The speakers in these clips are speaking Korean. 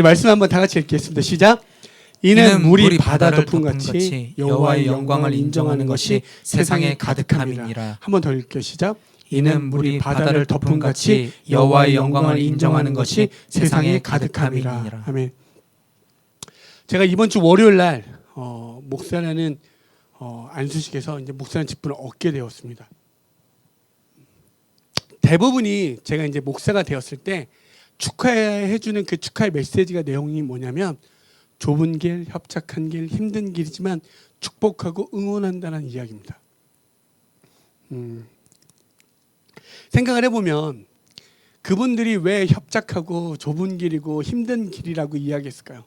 우리 말씀 한번 다 같이 읽겠습니다. 시작. 이는 물이 바다 덮은 같이 여호와의 영광을 인정하는 것이 세상에 가득함이니라. 한번 더 읽게 시작. 이는 물이 바다를 덮은 같이 여호와의 영광을 인정하는 것이 세상에 가득함이니라. 아멘. 제가 이번 주 월요일 날 어, 목사라는 어, 안수식에서 이제 목사라는 직분을 얻게 되었습니다. 대부분이 제가 이제 목사가 되었을 때 축하해 주는 그 축하의 메시지가 내용이 뭐냐면 좁은 길, 협착한 길, 힘든 길이지만 축복하고 응원한다는 이야기입니다. 음, 생각을 해보면 그분들이 왜 협착하고 좁은 길이고 힘든 길이라고 이야기했을까요?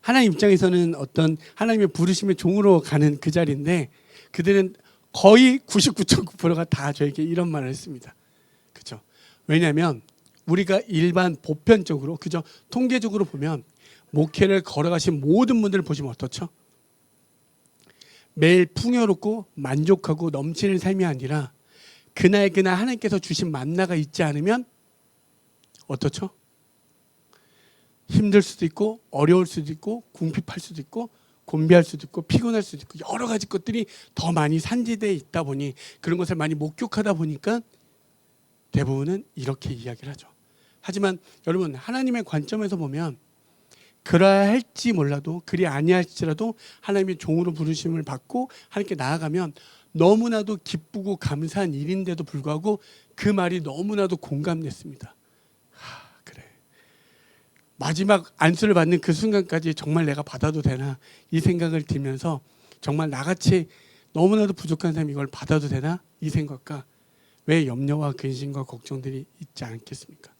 하나님 입장에서는 어떤 하나님의 부르심의 종으로 가는 그 자리인데 그들은 거의 99.9%가 다 저에게 이런 말을 했습니다. 그죠? 왜냐하면 우리가 일반 보편적으로 그죠? 통계적으로 보면 목회를 걸어가신 모든 분들을 보시면 어떻죠? 매일 풍요롭고 만족하고 넘치는 삶이 아니라 그날 그날 하나님께서 주신 만나가 있지 않으면 어떻죠? 힘들 수도 있고 어려울 수도 있고 궁핍할 수도 있고 곤비할 수도 있고 피곤할 수도 있고 여러 가지 것들이 더 많이 산지대에 있다 보니 그런 것을 많이 목격하다 보니까 대부분은 이렇게 이야기를 하죠. 하지만 여러분 하나님의 관점에서 보면 그러야 할지 몰라도 그리 아니할지라도 하나님의 종으로 부르심을 받고 하나님께 나아가면 너무나도 기쁘고 감사한 일인데도 불구하고 그 말이 너무나도 공감됐습니다. 하, 그래. 마지막 안수를 받는 그 순간까지 정말 내가 받아도 되나 이 생각을 들면서 정말 나같이 너무나도 부족한 사람이 이걸 받아도 되나 이 생각과 왜 염려와 근심과 걱정들이 있지 않겠습니까?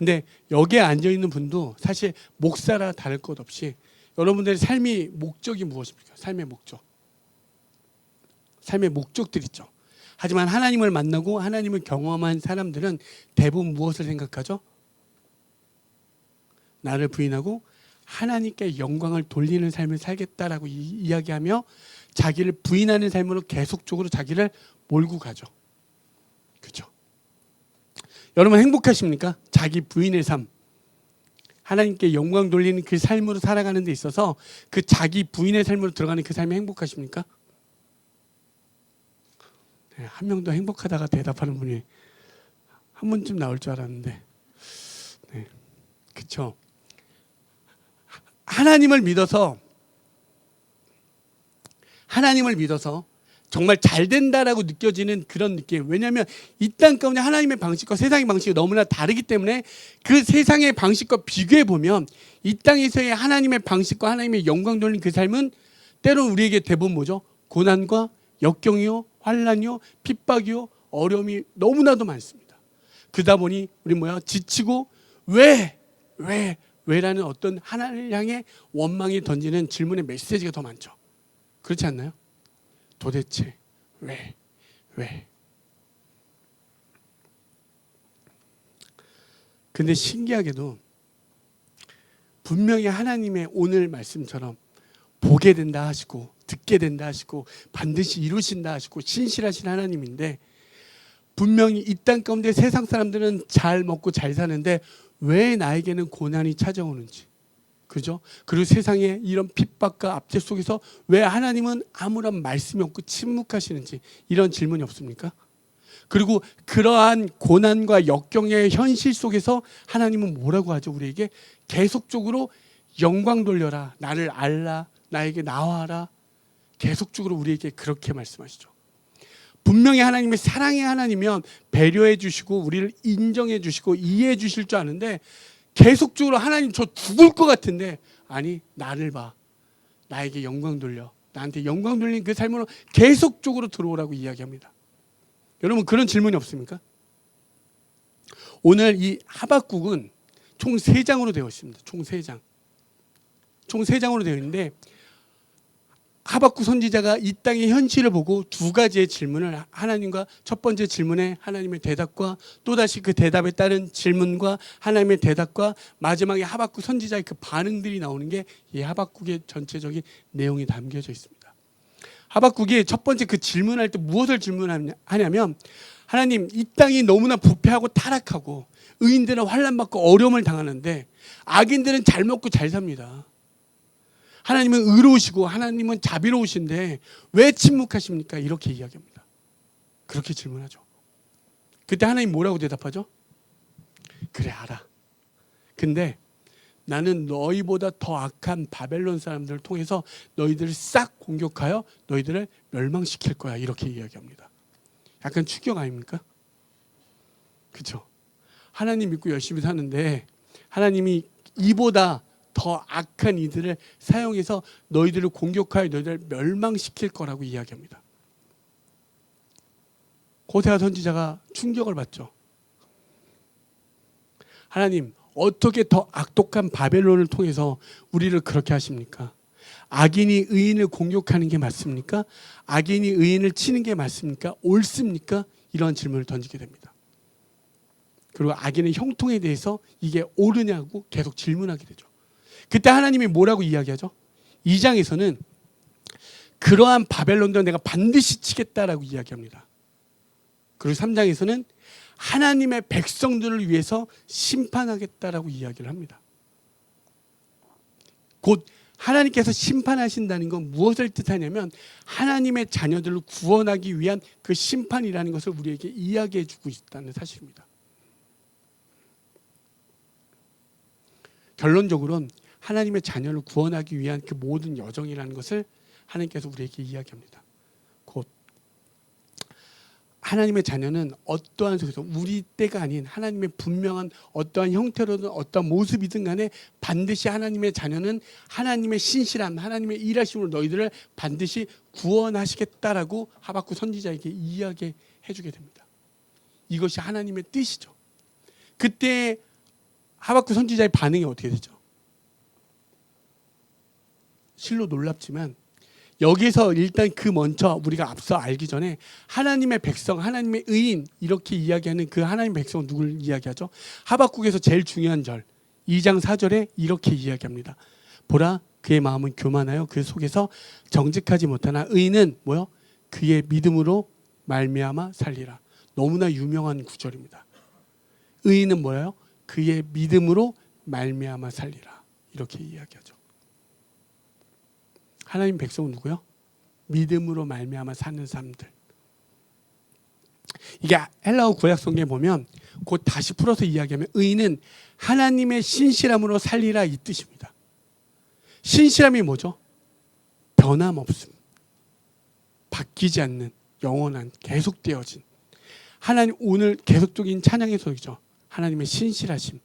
근데 여기에 앉아 있는 분도 사실 목사라 다를 것 없이 여러분들의 삶이 목적이 무엇입니까? 삶의 목적. 삶의 목적들 있죠. 하지만 하나님을 만나고 하나님을 경험한 사람들은 대부분 무엇을 생각하죠? 나를 부인하고 하나님께 영광을 돌리는 삶을 살겠다라고 이, 이야기하며 자기를 부인하는 삶으로 계속적으로 자기를 몰고 가죠. 그렇죠? 여러분 행복하십니까? 자기 부인의 삶. 하나님께 영광 돌리는 그 삶으로 살아가는 데 있어서 그 자기 부인의 삶으로 들어가는 그 삶이 행복하십니까? 네, 한 명도 행복하다가 대답하는 분이 한 분쯤 나올 줄 알았는데, 네, 그렇죠. 하나님을 믿어서 하나님을 믿어서 정말 잘 된다라고 느껴지는 그런 느낌. 왜냐하면 이 땅 가운데 하나님의 방식과 세상의 방식이 너무나 다르기 때문에 그 세상의 방식과 비교해 보면 이 땅에서의 하나님의 방식과 하나님의 영광 돌리는 그 삶은 때로 우리에게 대부분 뭐죠? 고난과 역경이요, 환란이요, 핍박이요, 어려움이 너무나도 많습니다. 그러다 보니 우리 뭐야 지치고 왜, 왜, 왜라는 어떤 하나님을 향해 원망이 던지는 질문의 메시지가 더 많죠. 그렇지 않나요? 도대체 왜? 왜? 근데 신기하게도 분명히 하나님의 오늘 말씀처럼 보게 된다 하시고 듣게 된다 하시고 반드시 이루신다 하시고 신실하신 하나님인데 분명히 이 땅 가운데 세상 사람들은 잘 먹고 잘 사는데 왜 나에게는 고난이 찾아오는지 그죠? 그리고 세상에 이런 핍박과 압제 속에서 왜 하나님은 아무런 말씀이 없고 침묵하시는지 이런 질문이 없습니까? 그리고 그러한 고난과 역경의 현실 속에서 하나님은 뭐라고 하죠? 우리에게 계속적으로 영광 돌려라. 나를 알라. 나에게 나와라. 계속적으로 우리에게 그렇게 말씀하시죠. 분명히 하나님의 사랑의 하나님이면 배려해 주시고 우리를 인정해 주시고 이해해 주실 줄 아는데 계속적으로 하나님 저 죽을 것 같은데 아니 나를 봐 나에게 영광 돌려 나한테 영광 돌리는 그 삶으로 계속적으로 들어오라고 이야기합니다. 여러분 그런 질문이 없습니까? 오늘 이 하박국은 총세 장으로 되어 있습니다. 총세 장. 총세 장으로 되어 있는데 하박국 선지자가 이 땅의 현실을 보고 두 가지의 질문을 하나님과 첫 번째 질문에 하나님의 대답과 또다시 그 대답에 따른 질문과 하나님의 대답과 마지막에 하박국 선지자의 그 반응들이 나오는 게 이 하박국의 전체적인 내용이 담겨져 있습니다. 하박국이 첫 번째 그 질문할 때 무엇을 질문하냐면 하나님 이 땅이 너무나 부패하고 타락하고 의인들은 환란받고 어려움을 당하는데 악인들은 잘 먹고 잘 삽니다. 하나님은 의로우시고 하나님은 자비로우신데 왜 침묵하십니까? 이렇게 이야기합니다. 그렇게 질문하죠. 그때 하나님 뭐라고 대답하죠? 그래 알아. 근데 나는 너희보다 더 악한 바벨론 사람들을 통해서 너희들을 싹 공격하여 너희들을 멸망시킬 거야. 이렇게 이야기합니다. 약간 추격 아닙니까? 그렇죠? 하나님 믿고 열심히 사는데 하나님이 이보다 더 악한 이들을 사용해서 너희들을 공격하여 너희들을 멸망시킬 거라고 이야기합니다. 고세아 선지자가 충격을 받죠. 하나님 어떻게 더 악독한 바벨론을 통해서 우리를 그렇게 하십니까? 악인이 의인을 공격하는 게 맞습니까? 악인이 의인을 치는 게 맞습니까? 옳습니까? 이런 질문을 던지게 됩니다. 그리고 악인의 형통에 대해서 이게 옳으냐고 계속 질문하게 되죠. 그때 하나님이 뭐라고 이야기하죠? 2장에서는 그러한 바벨론도 내가 반드시 치겠다라고 이야기합니다. 그리고 3장에서는 하나님의 백성들을 위해서 심판하겠다라고 이야기를 합니다. 곧 하나님께서 심판하신다는 건 무엇을 뜻하냐면 하나님의 자녀들을 구원하기 위한 그 심판이라는 것을 우리에게 이야기해 주고 있다는 사실입니다. 결론적으로는 하나님의 자녀를 구원하기 위한 그 모든 여정이라는 것을 하나님께서 우리에게 이야기합니다. 곧 하나님의 자녀는 어떠한 속에서 우리 때가 아닌 하나님의 분명한 어떠한 형태로든 어떠한 모습이든 간에 반드시 하나님의 자녀는 하나님의 신실함, 하나님의 일하심으로 너희들을 반드시 구원하시겠다라고 하박국 선지자에게 이야기해 주게 됩니다. 이것이 하나님의 뜻이죠. 그때 하박국 선지자의 반응이 어떻게 되죠? 실로 놀랍지만 여기서 일단 그 먼저 우리가 앞서 알기 전에 하나님의 백성, 하나님의 의인 이렇게 이야기하는 그 하나님의 백성 누굴 이야기하죠? 하박국에서 제일 중요한 절 2장 4절에 이렇게 이야기합니다. 보라 그의 마음은 교만하여 그 속에서 정직하지 못하나 의인은 뭐요? 그의 믿음으로 말미암아 살리라. 너무나 유명한 구절입니다. 의인은 뭐예요? 그의 믿음으로 말미암아 살리라. 이렇게 이야기하죠. 하나님 백성은 누구요? 믿음으로 말미암아 사는 사람들. 이게 헬라어 구약 성경에 보면 곧 다시 풀어서 이야기하면 의인은 하나님의 신실함으로 살리라 이 뜻입니다. 신실함이 뭐죠? 변함없음. 바뀌지 않는 영원한 계속되어진 하나님 오늘 계속적인 찬양의 소리죠. 하나님의 신실하심.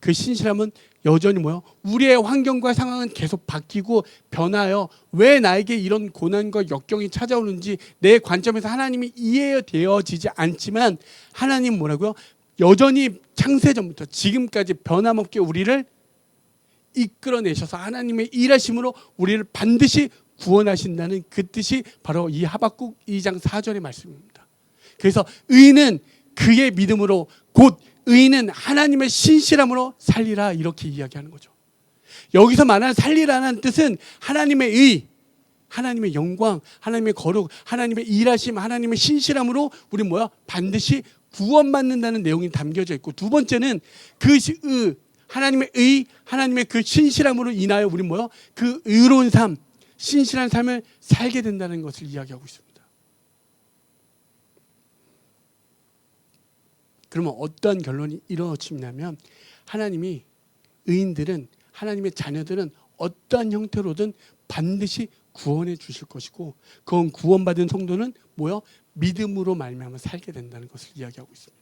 그 신실함은 여전히 뭐요? 우리의 환경과 상황은 계속 바뀌고 변하여 왜 나에게 이런 고난과 역경이 찾아오는지 내 관점에서 하나님이 이해되어지지 않지만 하나님 뭐라고요? 여전히 창세전부터 지금까지 변함없게 우리를 이끌어내셔서 하나님의 일하심으로 우리를 반드시 구원하신다는 그 뜻이 바로 이 하박국 2장 4절의 말씀입니다. 그래서 의인은 그의 믿음으로 곧 의인은 하나님의 신실함으로 살리라 이렇게 이야기하는 거죠. 여기서 말하는 살리라는 뜻은 하나님의 의, 하나님의 영광, 하나님의 거룩, 하나님의 일하심, 하나님의 신실함으로 우리 뭐야 반드시 구원받는다는 내용이 담겨져 있고 두 번째는 그 시- 의, 하나님의 의, 하나님의 그 신실함으로 인하여 우리 뭐야 그 의로운 삶, 신실한 삶을 살게 된다는 것을 이야기하고 있습니다. 그러면 어떤 결론이 이루어지냐면 하나님이 의인들은 하나님의 자녀들은 어떠한 형태로든 반드시 구원해 주실 것이고 그건 구원받은 성도는 뭐요? 믿음으로 말미암아 살게 된다는 것을 이야기하고 있습니다.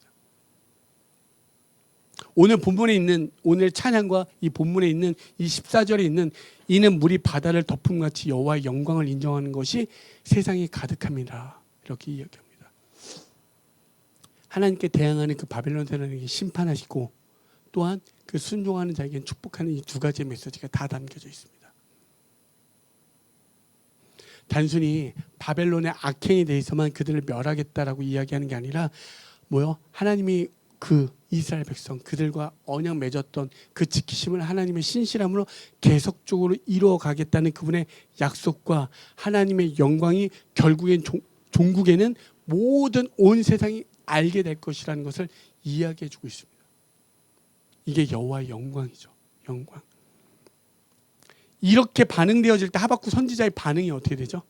오늘 본문에 있는 오늘 찬양과 이 본문에 있는 이 14절에 있는 이는 물이 바다를 덮음같이 여호와의 영광을 인정하는 것이 세상에 가득합니다. 이렇게 이야기합니다. 하나님께 대항하는 그 바벨론 세력에게 심판하시고 또한 그 순종하는 자에게는 축복하는 이 두 가지의 메시지가 다 담겨져 있습니다. 단순히 바벨론의 악행에 대해서만 그들을 멸하겠다라고 이야기하는 게 아니라 뭐요? 하나님이 그 이스라엘 백성 그들과 언약 맺었던 그 지키심을 하나님의 신실함으로 계속적으로 이루어 가겠다는 그분의 약속과 하나님의 영광이 결국엔 종, 종국에는 모든 온 세상이 알게 될 것이라는 것을 이야기해 주고 있습니다. 이게 여호와의 영광이죠. 영광. 이렇게 반응되어질 때 하박국 선지자의 반응이 어떻게 되죠?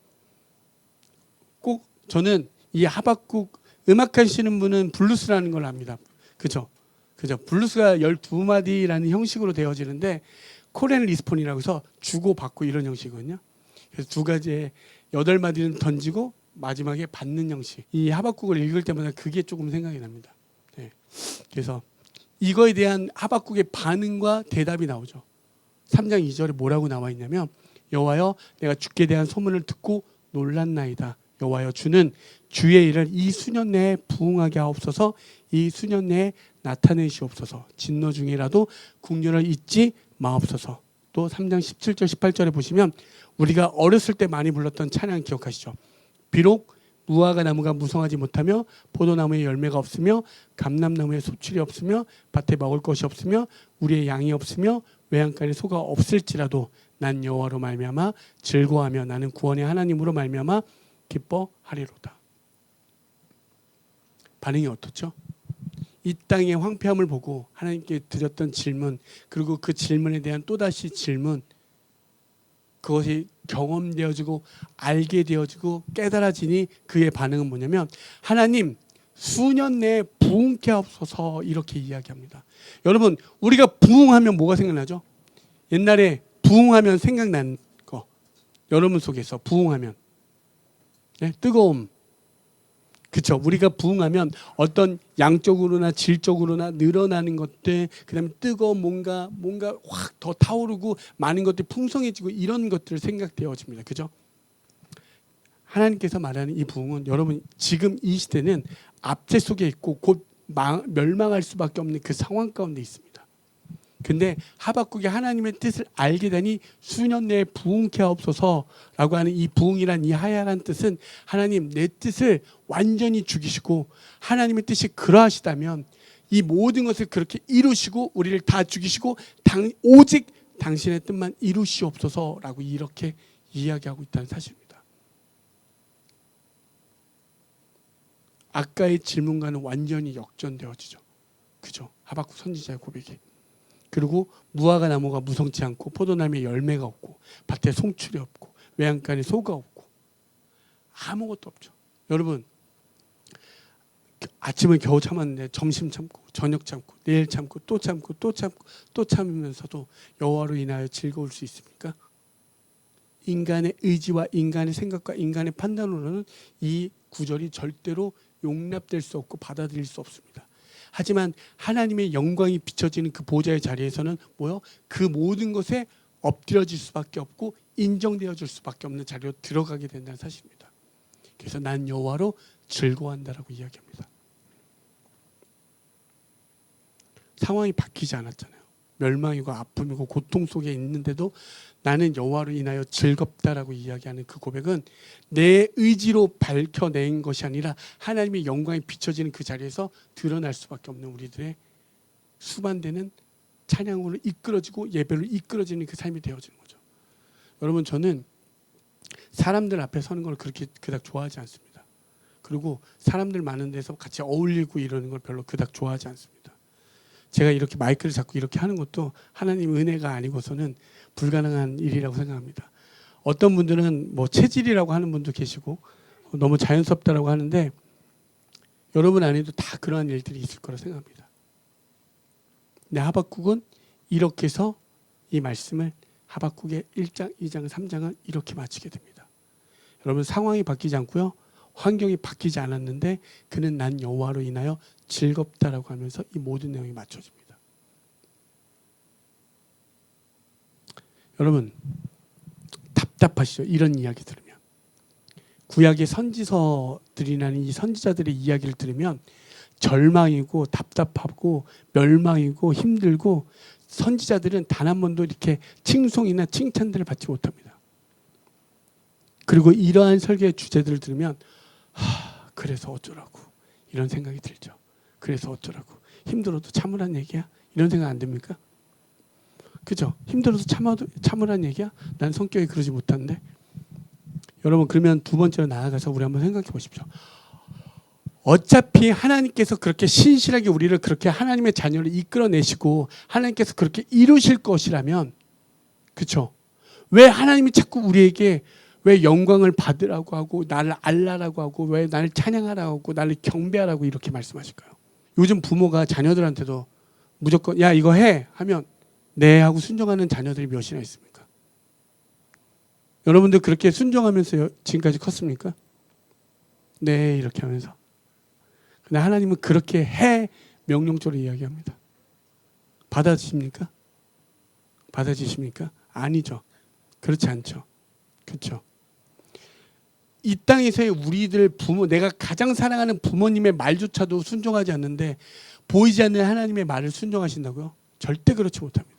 꼭 저는 이 하박국 음악 하시는 분은 블루스라는 걸 압니다. 그죠? 그죠? 블루스가 12마디라는 형식으로 되어지는데 코렌 리스폰이라고 해서 주고 받고 이런 형식이거든요. 그래서 두 가지의 여덟 마디는 던지고 마지막에 받는 형식. 이 하박국을 읽을 때마다 그게 조금 생각이 납니다. 네. 그래서 이거에 대한 하박국의 반응과 대답이 나오죠. 3장 2절에 뭐라고 나와 있냐면 여호와여 내가 주께 대한 소문을 듣고 놀랐나이다. 여호와여 주는 주의 일을 이 수년 내에 부응하게 하옵소서 이 수년 내에 나타내시옵소서 진노 중이라도 국률을 잊지 마옵소서 또 3장 17절 18절에 보시면 우리가 어렸을 때 많이 불렀던 찬양 기억하시죠 비록 무화과 나무가 무성하지 못하며 포도나무에 열매가 없으며 감람나무에 소출이 없으며 밭에 먹을 것이 없으며 우리의 양이 없으며 외양간에 소가 없을지라도 난 여호와로 말미암아 즐거워하며 나는 구원의 하나님으로 말미암아 기뻐하리로다. 반응이 어떻죠? 이 땅의 황폐함을 보고 하나님께 드렸던 질문 그리고 그 질문에 대한 또다시 질문 그것이 경험되어지고 알게 되어지고 깨달아지니 그의 반응은 뭐냐면 하나님 수년 내에 부흥케 하옵소서 이렇게 이야기합니다. 여러분 우리가 부흥하면 뭐가 생각나죠? 옛날에 부흥하면 생각난 거 여러분 속에서 부흥하면 네? 뜨거움 그렇죠. 우리가 부흥하면 어떤 양적으로나 질적으로나 늘어나는 것들, 그다음에 뜨거운 뭔가 뭔가 확 더 타오르고 많은 것들이 풍성해지고 이런 것들 생각되어집니다. 그죠? 하나님께서 말하는 이 부흥은 여러분 지금 이 시대는 압제 속에 있고 곧 망- 멸망할 수밖에 없는 그 상황 가운데 있습니다. 근데 하박국이 하나님의 뜻을 알게 되니 수년 내에 부흥케 하옵소서라고 하는 이 부흥이란 이 하야란 뜻은 하나님 내 뜻을 완전히 죽이시고 하나님의 뜻이 그러하시다면 이 모든 것을 그렇게 이루시고 우리를 다 죽이시고 당, 오직 당신의 뜻만 이루시옵소서라고 이렇게 이야기하고 있다는 사실입니다. 아까의 질문과는 완전히 역전되어지죠. 그죠? 하박국 선지자의 고백이. 그리고 무화과 나무가 무성치 않고 포도나무에 열매가 없고 밭에 송출이 없고 외양간에 소가 없고 아무것도 없죠. 여러분 아침을 겨우 참았는데 점심 참고 저녁 참고 내일 참고 또 참고 또 참고 또 참으면서도 여호와로 인하여 즐거울 수 있습니까? 인간의 의지와 인간의 생각과 인간의 판단으로는 이 구절이 절대로 용납될 수 없고 받아들일 수 없습니다. 하지만 하나님의 영광이 비춰지는 그 보좌의 자리에서는 뭐요? 그 모든 것에 엎드려질 수밖에 없고 인정되어질 수밖에 없는 자리로 들어가게 된다는 사실입니다. 그래서 난 여호와로 즐거워한다라고 이야기합니다. 상황이 바뀌지 않았잖아요. 멸망이고 아픔이고 고통 속에 있는데도 나는 여호와로 인하여 즐겁다라고 이야기하는 그 고백은 내 의지로 밝혀낸 것이 아니라 하나님의 영광이 비춰지는 그 자리에서 드러날 수밖에 없는 우리들의 수반되는 찬양으로 이끌어지고 예배로 이끌어지는 그 삶이 되어지는 거죠. 여러분 저는 사람들 앞에 서는 걸 그렇게 그닥 좋아하지 않습니다. 그리고 사람들 많은 데서 같이 어울리고 이러는 걸 별로 그닥 좋아하지 않습니다. 제가 이렇게 마이크를 잡고 이렇게 하는 것도 하나님 은혜가 아니고서는 불가능한 일이라고 생각합니다. 어떤 분들은 뭐 체질이라고 하는 분도 계시고 너무 자연스럽다라고 하는데 여러분 안에도 다 그러한 일들이 있을 거라 생각합니다. 근데 하박국은 이렇게 해서 이 말씀을 하박국의 1장, 2장, 3장은 이렇게 마치게 됩니다. 여러분 상황이 바뀌지 않고요. 환경이 바뀌지 않았는데 그는 난 여호와로 인하여 즐겁다라고 하면서 이 모든 내용이 맞춰집니다. 여러분 답답하시죠? 이런 이야기 들으면 구약의 선지서들이라는 이 선지자들의 이야기를 들으면 절망이고 답답하고 멸망이고 힘들고 선지자들은 단 한 번도 이렇게 칭송이나 칭찬들을 받지 못합니다. 그리고 이러한 설교의 주제들을 들으면 하, 그래서 어쩌라고 이런 생각이 들죠. 그래서 어쩌라고 힘들어도 참으란 얘기야. 이런 생각 안 듭니까? 그죠? 힘들어도 참아도 참으란 얘기야. 난 성격이 그러지 못한데. 여러분 그러면 두 번째로 나아가서 우리 한번 생각해 보십시오. 어차피 하나님께서 그렇게 신실하게 우리를 그렇게 하나님의 자녀를 이끌어내시고 하나님께서 그렇게 이루실 것이라면 그렇죠? 왜 하나님이 자꾸 우리에게 왜 영광을 받으라고 하고 나를 알라라고 하고 왜 나를 찬양하라고 하고 나를 경배하라고 이렇게 말씀하실까요? 요즘 부모가 자녀들한테도 무조건 야 이거 해 하면 네 하고 순종하는 자녀들이 몇이나 있습니까? 여러분들 그렇게 순종하면서 여- 지금까지 컸습니까? 네 이렇게 하면서 근데 하나님은 그렇게 해 명령적으로 이야기합니다. 받아주십니까? 받아주십니까? 아니죠. 그렇지 않죠. 그렇죠. 이 땅에서의 우리들 부모 내가 가장 사랑하는 부모님의 말조차도 순종하지 않는데 보이지 않는 하나님의 말을 순종하신다고요? 절대 그렇지 못합니다.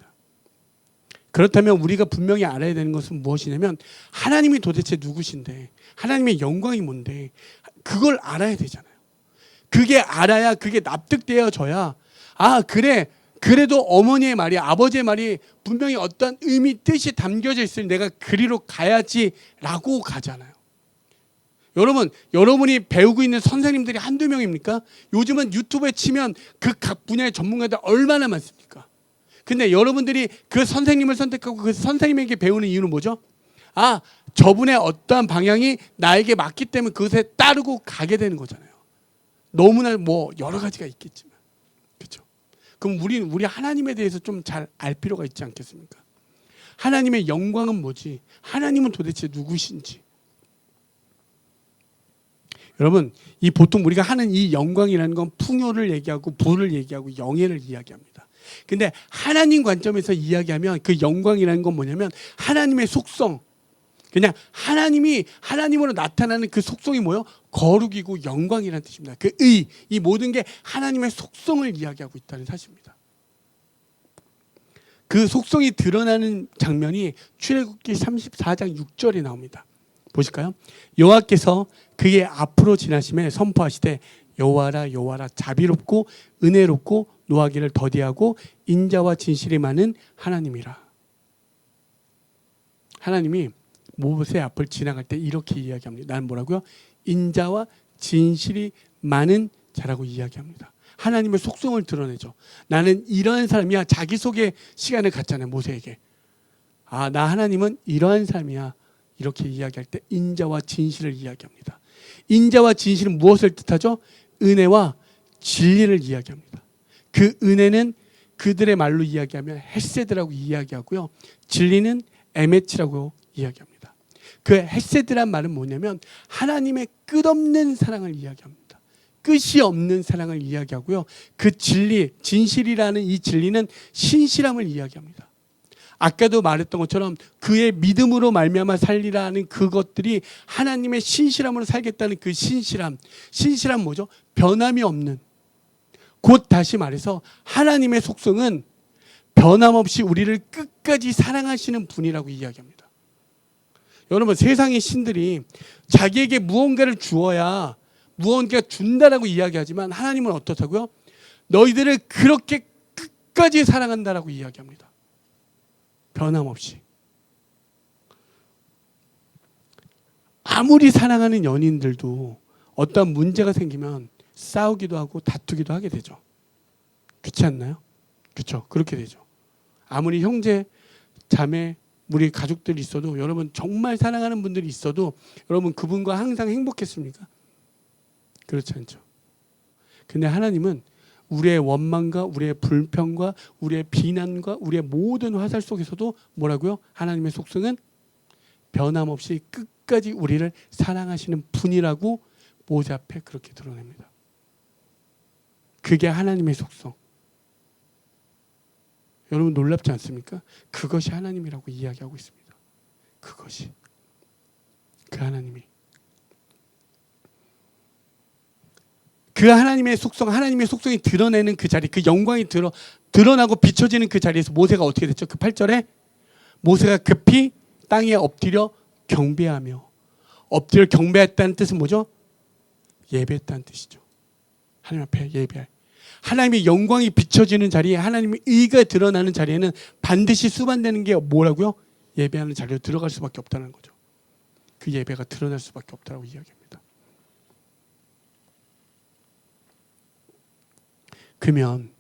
그렇다면 우리가 분명히 알아야 되는 것은 무엇이냐면 하나님이 도대체 누구신데 하나님의 영광이 뭔데 그걸 알아야 되잖아요. 그게 알아야 그게 납득되어져야 아 그래 그래도 어머니의 말이 아버지의 말이 분명히 어떤 의미 뜻이 담겨져 있으니 내가 그리로 가야지라고 가잖아요. 여러분, 여러분이 배우고 있는 선생님들이 한두 명입니까? 요즘은 유튜브에 치면 그 각 분야의 전문가들 얼마나 많습니까? 근데 여러분들이 그 선생님을 선택하고 그 선생님에게 배우는 이유는 뭐죠? 아, 저분의 어떠한 방향이 나에게 맞기 때문에 그것에 따르고 가게 되는 거잖아요. 너무나 뭐 여러 가지가 있겠지만. 그렇죠? 그럼 우리 우리 하나님에 대해서 좀 잘 알 필요가 있지 않겠습니까? 하나님의 영광은 뭐지? 하나님은 도대체 누구신지. 여러분, 이 보통 우리가 하는 이 영광이라는 건 풍요를 얘기하고 부를 얘기하고 영예를 이야기합니다. 근데 하나님 관점에서 이야기하면 그 영광이라는 건 뭐냐면 하나님의 속성. 그냥 하나님이 하나님으로 나타나는 그 속성이 뭐요? 거룩이고 영광이라는 뜻입니다. 그 의, 이 모든 게 하나님의 속성을 이야기하고 있다는 사실입니다. 그 속성이 드러나는 장면이 출애굽기 34장 6절에 나옵니다. 보실까요? 여호와께서 그의 앞으로 지나심에 선포하시되 여호와라 여호와라 자비롭고 은혜롭고 노하기를 더디하고 인자와 진실이 많은 하나님이라. 하나님이 모세 앞을 지나갈 때 이렇게 이야기합니다. 나는 뭐라고요? 인자와 진실이 많은 자라고 이야기합니다. 하나님의 속성을 드러내죠. 나는 이러한 사람이야. 자기 소개 시간을 갖잖아요. 모세에게. 아, 나 하나님은 이러한 사람이야. 이렇게 이야기할 때 인자와 진실을 이야기합니다. 인자와 진실은 무엇을 뜻하죠? 은혜와 진리를 이야기합니다. 그 은혜는 그들의 말로 이야기하면 헬세드라고 이야기하고요. 진리는 에메치라고 이야기합니다. 그 헬세드란 말은 뭐냐면 하나님의 끝없는 사랑을 이야기합니다. 끝이 없는 사랑을 이야기하고요. 그 진리, 진실이라는 이 진리는 신실함을 이야기합니다. 아까도 말했던 것처럼 그의 믿음으로 말미암아 살리라는 그것들이 하나님의 신실함으로 살겠다는 그 신실함. 신실함 뭐죠? 변함이 없는. 곧 다시 말해서 하나님의 속성은 변함없이 우리를 끝까지 사랑하시는 분이라고 이야기합니다. 여러분 세상의 신들이 자기에게 무언가를 주어야 무언가 준다라고 이야기하지만 하나님은 어떻다고요? 너희들을 그렇게 끝까지 사랑한다라고 이야기합니다. 변함없이. 아무리 사랑하는 연인들도 어떤 문제가 생기면 싸우기도 하고 다투기도 하게 되죠. 그렇지 않나요? 그렇죠. 그렇게 되죠. 아무리 형제, 자매, 우리 가족들이 있어도 여러분 정말 사랑하는 분들이 있어도 여러분 그분과 항상 행복했습니까? 그렇지 않죠. 근데 하나님은 우리의 원망과 우리의 불평과 우리의 비난과 우리의 모든 화살 속에서도 뭐라고요? 하나님의 속성은 변함없이 끝까지 우리를 사랑하시는 분이라고 모세 앞에 그렇게 드러냅니다. 그게 하나님의 속성. 여러분 놀랍지 않습니까? 그것이 하나님이라고 이야기하고 있습니다. 그것이 그 하나님이 그 하나님의 속성, 하나님의 속성이 드러내는 그 자리, 그 영광이 드러 드러나고 비춰지는 그 자리에서 모세가 어떻게 됐죠? 그 8절에 모세가 급히 땅에 엎드려 경배하며 엎드려 경배했다는 뜻은 뭐죠? 예배했다는 뜻이죠. 하나님 앞에 예배할. 하나님의 영광이 비춰지는 자리에 하나님의 의가 드러나는 자리에는 반드시 수반되는 게 뭐라고요? 예배하는 자리로 들어갈 수밖에 없다는 거죠. 그 예배가 드러날 수밖에 없다고 이야기합니다. 그러면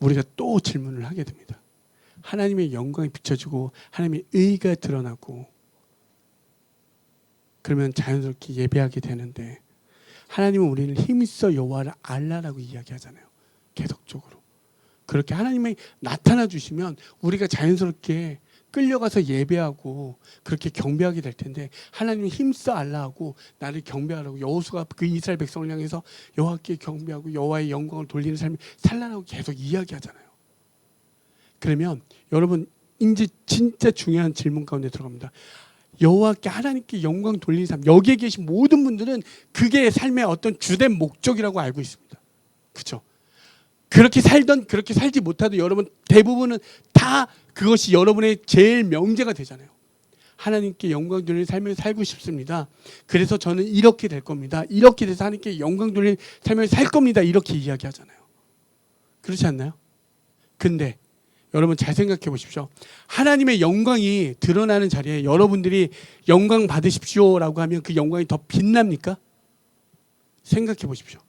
우리가 또 질문을 하게 됩니다. 하나님의 영광이 비춰지고 하나님의 의가 드러나고 그러면 자연스럽게 예배하게 되는데 하나님은 우리를 힘써 여호와를 알라라고 이야기하잖아요. 계속적으로. 그렇게 하나님이 나타나 주시면 우리가 자연스럽게 끌려가서 예배하고 그렇게 경배하게 될 텐데 하나님이 힘써 알라하고 나를 경배하라고 여호수가 그 이스라엘 백성을 향해서 여호와께 경배하고 여호와의 영광을 돌리는 삶을 살라라고 계속 이야기하잖아요. 그러면 여러분 이제 진짜 중요한 질문 가운데 들어갑니다. 여호와께 하나님께 영광 돌리는 삶 여기에 계신 모든 분들은 그게 삶의 어떤 주된 목적이라고 알고 있습니다. 그렇죠? 그렇게 살던 그렇게 살지 못하도 여러분 대부분은 다 그것이 여러분의 제일 명제가 되잖아요. 하나님께 영광 돌리는 삶을 살고 싶습니다. 그래서 저는 이렇게 될 겁니다. 이렇게 돼서 하나님께 영광 돌리는 삶을 살 겁니다. 이렇게 이야기하잖아요. 그렇지 않나요? 근데 여러분 잘 생각해 보십시오. 하나님의 영광이 드러나는 자리에 여러분들이 영광 받으십시오라고 하면 그 영광이 더 빛납니까? 생각해 보십시오.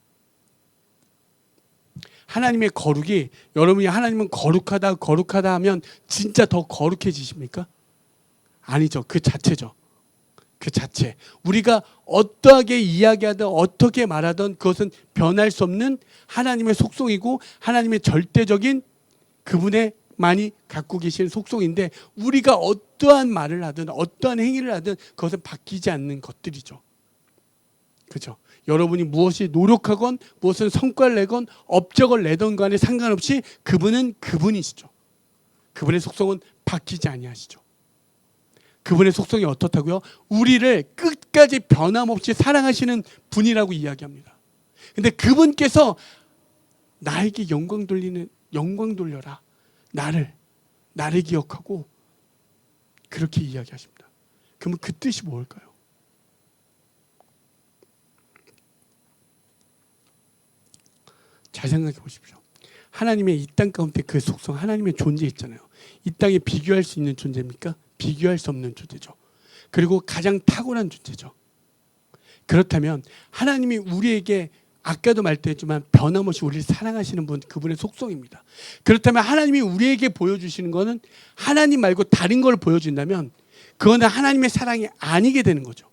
하나님의 거룩이 여러분이 하나님은 거룩하다 거룩하다 하면 진짜 더 거룩해지십니까? 아니죠. 그 자체죠. 그 자체. 우리가 어떠하게 이야기하든 어떻게 말하든 그것은 변할 수 없는 하나님의 속성이고 하나님의 절대적인 그분의 많이 갖고 계신 속성인데 우리가 어떠한 말을 하든 어떠한 행위를 하든 그것은 바뀌지 않는 것들이죠. 그죠? 여러분이 무엇이 노력하건 무엇은 성과를 내건 업적을 내던 간에 상관없이 그분은 그분이시죠. 그분의 속성은 바뀌지 아니하시죠. 그분의 속성이 어떻다고요? 우리를 끝까지 변함없이 사랑하시는 분이라고 이야기합니다. 근데 그분께서 나에게 영광 돌리는 영광 돌려라. 나를 나를 기억하고 그렇게 이야기하십니다. 그러면 그 뜻이 뭘까요? 잘 생각해 보십시오. 하나님의 이 땅 가운데 그 속성, 하나님의 존재 있잖아요. 이 땅에 비교할 수 있는 존재입니까? 비교할 수 없는 존재죠. 그리고 가장 탁월한 존재죠. 그렇다면 하나님이 우리에게 아까도 말했지만 변함없이 우리를 사랑하시는 분 그분의 속성입니다. 그렇다면 하나님이 우리에게 보여주시는 것은 하나님 말고 다른 걸 보여준다면 그거는 하나님의 사랑이 아니게 되는 거죠.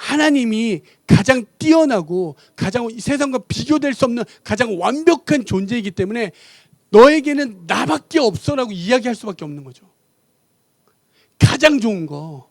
하나님이 가장 뛰어나고 가장 이 세상과 비교될 수 없는 가장 완벽한 존재이기 때문에 너에게는 나밖에 없어라고 이야기할 수밖에 없는 거죠. 가장 좋은 거.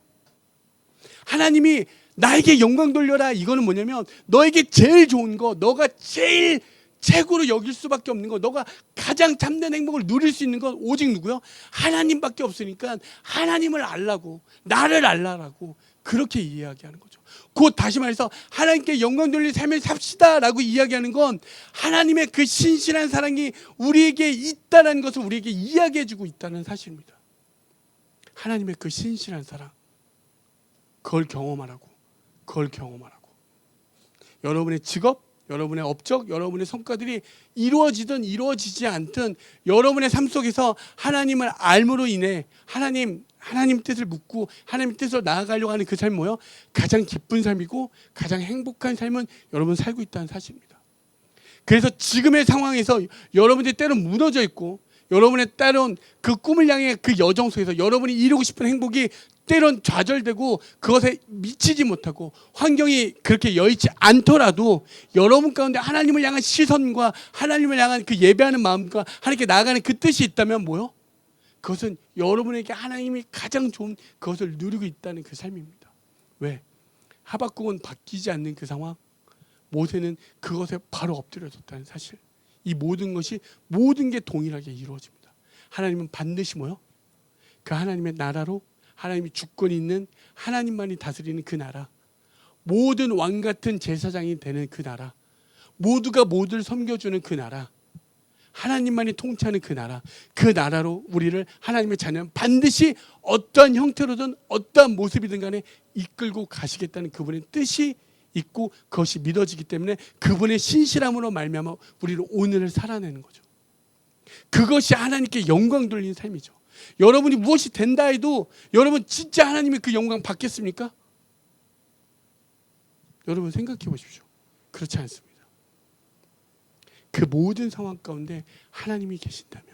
하나님이 나에게 영광 돌려라 이거는 뭐냐면 너에게 제일 좋은 거, 너가 제일 최고로 여길 수밖에 없는 거, 너가 가장 참된 행복을 누릴 수 있는 건 오직 누구요? 하나님밖에 없으니까 하나님을 알라고 나를 알라라고 그렇게 이야기하는 거죠. 곧 다시 말해서 하나님께 영광 돌릴 삶을 삽시다라고 이야기하는 건 하나님의 그 신실한 사랑이 우리에게 있다는 것을 우리에게 이야기해 주고 있다는 사실입니다. 하나님의 그 신실한 사랑, 그걸 경험하라고, 그걸 경험하라고. 여러분의 직업, 여러분의 업적, 여러분의 성과들이 이루어지든 이루어지지 않든 여러분의 삶 속에서 하나님을 알므로 인해 하나님 하나님 뜻을 묻고 하나님 뜻으로 나아가려고 하는 그 삶 뭐요? 가장 기쁜 삶이고 가장 행복한 삶은 여러분 살고 있다는 사실입니다. 그래서 지금의 상황에서 여러분들이 때론 무너져 있고 여러분의 때론 그 꿈을 향해 그 여정 속에서 여러분이 이루고 싶은 행복이 때론 좌절되고 그것에 미치지 못하고 환경이 그렇게 여의치 않더라도 여러분 가운데 하나님을 향한 시선과 하나님을 향한 그 예배하는 마음과 하나님께 나아가는 그 뜻이 있다면 뭐요? 그것은 여러분에게 하나님이 가장 좋은 그것을 누리고 있다는 그 삶입니다. 왜? 하박국은 바뀌지 않는 그 상황, 모세는 그것에 바로 엎드려졌다는 사실. 이 모든 것이 모든 게 동일하게 이루어집니다. 하나님은 반드시 뭐요? 그 하나님의 나라로 하나님이 주권이 있는 하나님만이 다스리는 그 나라, 모든 왕 같은 제사장이 되는 그 나라, 모두가 모두를 섬겨주는 그 나라, 하나님만이 통치하는 그 나라, 그 나라로 우리를 하나님의 자녀는 반드시 어떠한 형태로든 어떠한 모습이든 간에 이끌고 가시겠다는 그분의 뜻이 있고 그것이 믿어지기 때문에 그분의 신실함으로 말미암아 우리를 오늘을 살아내는 거죠. 그것이 하나님께 영광 돌리는 삶이죠. 여러분이 무엇이 된다 해도 여러분 진짜 하나님이 그 영광 받겠습니까? 여러분 생각해 보십시오. 그렇지 않습니다. 그 모든 상황 가운데 하나님이 계신다면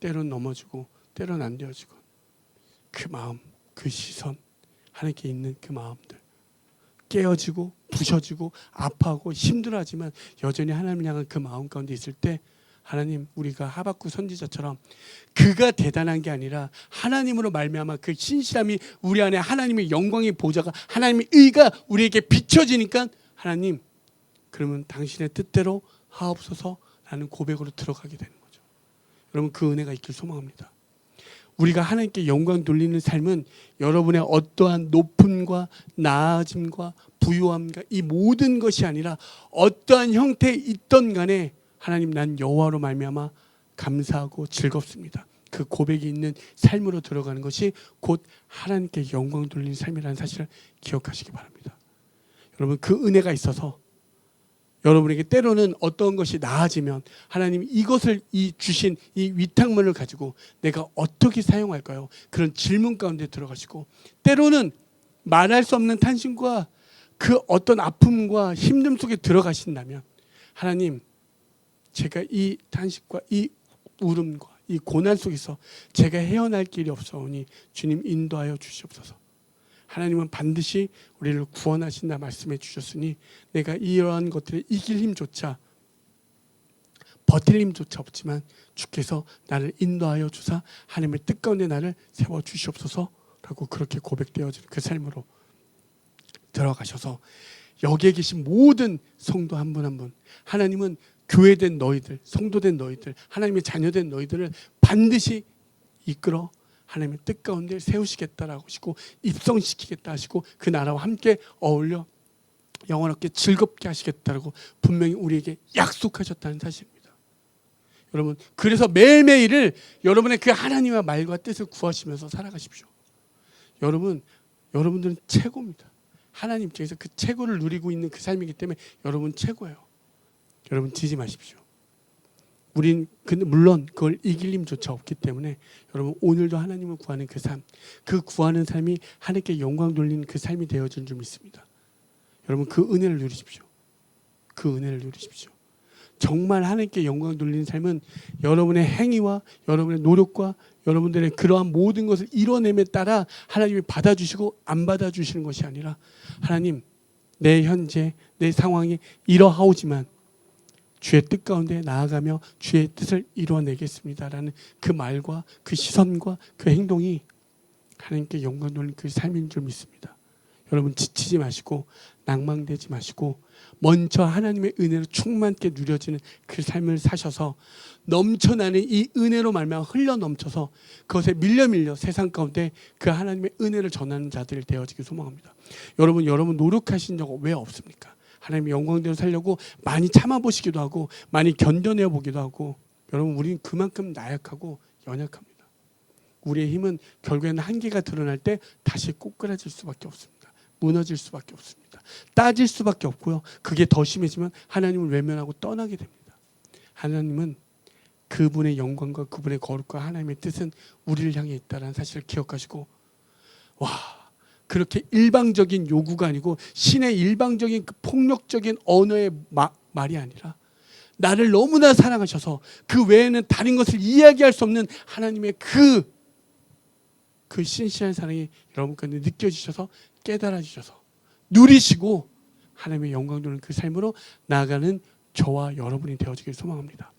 때론 넘어지고 때론 안 되어지고 그 마음, 그 시선 하나님께 있는 그 마음들 깨어지고 부셔지고 아파하고 힘들어하지만 여전히 하나님 향한 그 마음 가운데 있을 때 하나님 우리가 하박구 선지자처럼 그가 대단한 게 아니라 하나님으로 말미암아 그 신실함이 우리 안에 하나님의 영광의 보좌가 하나님의 의가 우리에게 비춰지니까 하나님 그러면 당신의 뜻대로 하옵소서라는 고백으로 들어가게 되는 거죠. 여러분 그 은혜가 있길 소망합니다. 우리가 하나님께 영광 돌리는 삶은 여러분의 어떠한 높음과 나아짐과 부유함과 이 모든 것이 아니라 어떠한 형태에 있던 간에 하나님 난 여호와로 말미암아 감사하고 즐겁습니다. 그 고백이 있는 삶으로 들어가는 것이 곧 하나님께 영광 돌리는 삶이라는 사실을 기억하시기 바랍니다. 여러분 그 은혜가 있어서 여러분에게 때로는 어떤 것이 나아지면 하나님 이것을 이 주신 이 위탁문을 가지고 내가 어떻게 사용할까요? 그런 질문 가운데 들어가시고 때로는 말할 수 없는 탄신과 그 어떤 아픔과 힘듦 속에 들어가신다면 하나님 제가 이 탄식과 이 울음과 이 고난 속에서 제가 헤어날 길이 없사오니 주님 인도하여 주시옵소서. 하나님은 반드시 우리를 구원하신다 말씀해 주셨으니 내가 이러한 것들을 이길 힘조차 버틸 힘조차 없지만 주께서 나를 인도하여 주사 하나님의 뜻 가운데 나를 세워 주시옵소서라고 그렇게 고백되어지는 그 삶으로 들어가셔서 여기에 계신 모든 성도 한 분 한 분 하나님은 교회된 너희들 성도된 너희들 하나님의 자녀된 너희들을 반드시 이끌어 하나님의 뜻 가운데 세우시겠다라고 하시고 입성시키겠다 하시고 그 나라와 함께 어울려 영원하게 즐겁게 하시겠다라고 분명히 우리에게 약속하셨다는 사실입니다. 여러분 그래서 매일매일을 여러분의 그 하나님의 말과 뜻을 구하시면서 살아가십시오. 여러분 여러분들은 최고입니다. 하나님 입장에서 그 최고를 누리고 있는 그 삶이기 때문에 여러분 최고예요. 여러분 지지 마십시오. 우린 근데 물론 그걸 이길 힘조차 없기 때문에 여러분 오늘도 하나님을 구하는 그 삶, 그 구하는 삶이 하나님께 영광 돌리는 그 삶이 되어진 줄 믿습니다. 여러분 그 은혜를 누리십시오. 그 은혜를 누리십시오. 정말 하나님께 영광 돌리는 삶은 여러분의 행위와 여러분의 노력과 여러분들의 그러한 모든 것을 이뤄냄에 따라 하나님이 받아주시고 안 받아주시는 것이 아니라 하나님 내 현재 내 상황이 이러하오지만 주의 뜻 가운데 나아가며 주의 뜻을 이루어내겠습니다라는 그 말과 그 시선과 그 행동이 하나님께 영광 돌리는 그 삶인 줄 믿습니다. 여러분 지치지 마시고 낭망되지 마시고 먼저 하나님의 은혜로 충만케 누려지는 그 삶을 사셔서 넘쳐나는 이 은혜로 말미암아 흘러 넘쳐서 그것에 밀려 밀려 세상 가운데 그 하나님의 은혜를 전하는 자들이 되어지길 소망합니다. 여러분 여러분 노력하신 적 왜 없습니까? 하나님의 영광대로 살려고 많이 참아보시기도 하고 많이 견뎌내 보기도 하고 여러분 우리는 그만큼 나약하고 연약합니다. 우리의 힘은 결국에는 한계가 드러날 때 다시 꼬꾸라질 수밖에 없습니다. 무너질 수밖에 없습니다. 따질 수밖에 없고요. 그게 더 심해지면 하나님을 외면하고 떠나게 됩니다. 하나님은 그분의 영광과 그분의 거룩과 하나님의 뜻은 우리를 향해 있다는 사실을 기억하시고 와 그렇게 일방적인 요구가 아니고 신의 일방적인 그 폭력적인 언어의 마- 말이 아니라 나를 너무나 사랑하셔서 그 외에는 다른 것을 이야기할 수 없는 하나님의 그, 그 신실한 사랑이 여러분 가운데 느껴지셔서 깨달아지셔서 누리시고 하나님의 영광 돌는 그 삶으로 나아가는 저와 여러분이 되어지길 소망합니다.